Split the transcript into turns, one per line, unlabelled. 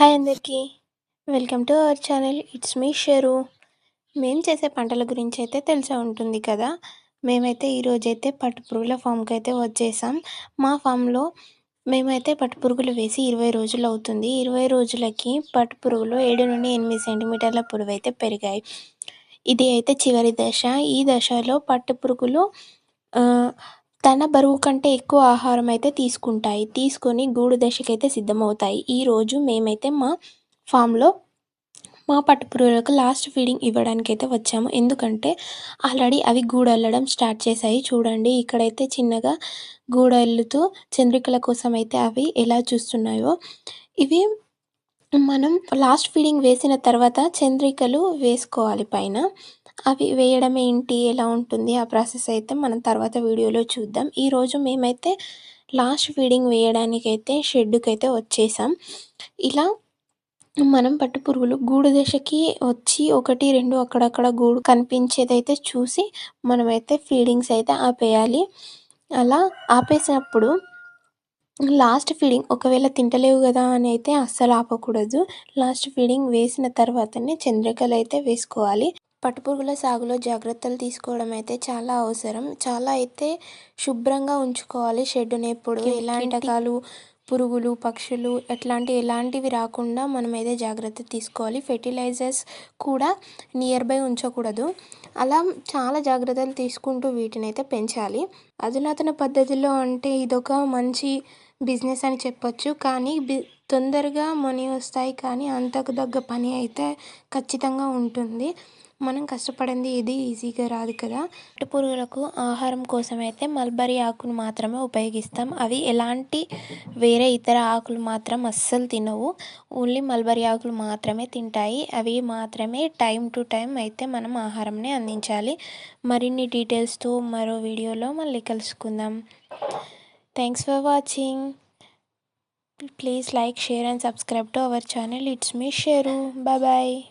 Hi అందరికీ welcome to our channel it's మీ షెరు మేము చేసే పంటల గురించి అయితే తెలిసే ఉంటుంది కదా మేమైతే ఈరోజైతే పట్టు పురుగుల ఫామ్కి అయితే వచ్చేసాం మా ఫామ్లో మేమైతే పట్టు పురుగులు వేసి ఇరవై రోజులు అవుతుంది ఇరవై రోజులకి పట్టు పురుగులు ఏడు నుండి ఎనిమిది సెంటీమీటర్ల పురుగు అయితే పెరిగాయి ఇది అయితే చివరి దశ ఈ దశలో పట్టు పురుగులు తన బరువు కంటే ఎక్కువ ఆహారం అయితే తీసుకుంటాయి తీసుకొని గూడు దశకైతే సిద్ధమవుతాయి ఈరోజు మేమైతే మా ఫామ్లో మా పట్టుపురుగులకు లాస్ట్ ఫీడింగ్ ఇవ్వడానికి అయితే వచ్చాము ఎందుకంటే ఆల్రెడీ అవి గూడెళ్ళడం స్టార్ట్ చేశాయి చూడండి ఇక్కడైతే చిన్నగా గూడెళ్ళుతూ చంద్రికల కోసం అయితే అవి ఎలా చూస్తున్నాయో ఇవి మనం లాస్ట్ ఫీడింగ్ వేసిన తర్వాత చంద్రికలు వేసుకోవాలి పైన అవి వేయడం ఏంటి ఎలా ఉంటుంది ఆ ప్రాసెస్ అయితే మనం తర్వాత వీడియోలో చూద్దాం ఈరోజు మేమైతే లాస్ట్ ఫీడింగ్ వేయడానికైతే షెడ్కి అయితే వచ్చేసాం ఇలా మనం పట్టు పురుగులు గూడు దశకి వచ్చి ఒకటి రెండు అక్కడక్కడ గూడు కనిపించేదైతే చూసి మనమైతే ఫీడింగ్స్ అయితే ఆపేయాలి అలా ఆపేసినప్పుడు లాస్ట్ ఫీడింగ్ ఒకవేళ తింటలేవు కదా అని అయితే అస్సలు ఆపకూడదు లాస్ట్ ఫీడింగ్ వేసిన తర్వాతనే చంద్రికలు అయితే వేసుకోవాలి పట్టుపురుగుల సాగులో జాగ్రత్తలు తీసుకోవడం అయితే చాలా అవసరం చాలా అయితే శుభ్రంగా ఉంచుకోవాలి షెడ్డుని ఎప్పుడు ఎలాంటి రకాలు పురుగులు పక్షులు ఎట్లాంటి ఎలాంటివి రాకుండా మనం అయితే జాగ్రత్త తీసుకోవాలి ఫెర్టిలైజర్స్ కూడా నియర్ బై ఉంచకూడదు అలా చాలా జాగ్రత్తలు తీసుకుంటూ వీటిని అయితే పెంచాలి అధునాతన పద్ధతిలో అంటే ఇదొక మంచి బిజినెస్ అని చెప్పొచ్చు కానీ బి తొందరగా మనీ వస్తాయి కానీ అంతకు తగ్గ పని అయితే ఖచ్చితంగా ఉంటుంది మనం కష్టపడింది ఇది ఈజీగా రాదు కదా పురుగులకు ఆహారం కోసం అయితే మల్బరీ ఆకును మాత్రమే ఉపయోగిస్తాం అవి ఎలాంటి వేరే ఇతర ఆకులు మాత్రం అస్సలు తినవు ఓన్లీ మల్బరీ ఆకులు మాత్రమే తింటాయి అవి మాత్రమే టైం టు టైం అయితే మనం ఆహారంని అందించాలి మరిన్ని డీటెయిల్స్తో మరో వీడియోలో మళ్ళీ కలుసుకుందాం Thanks for watching. Please like, share and subscribe to our channel. It's me, Sheru. Bye bye.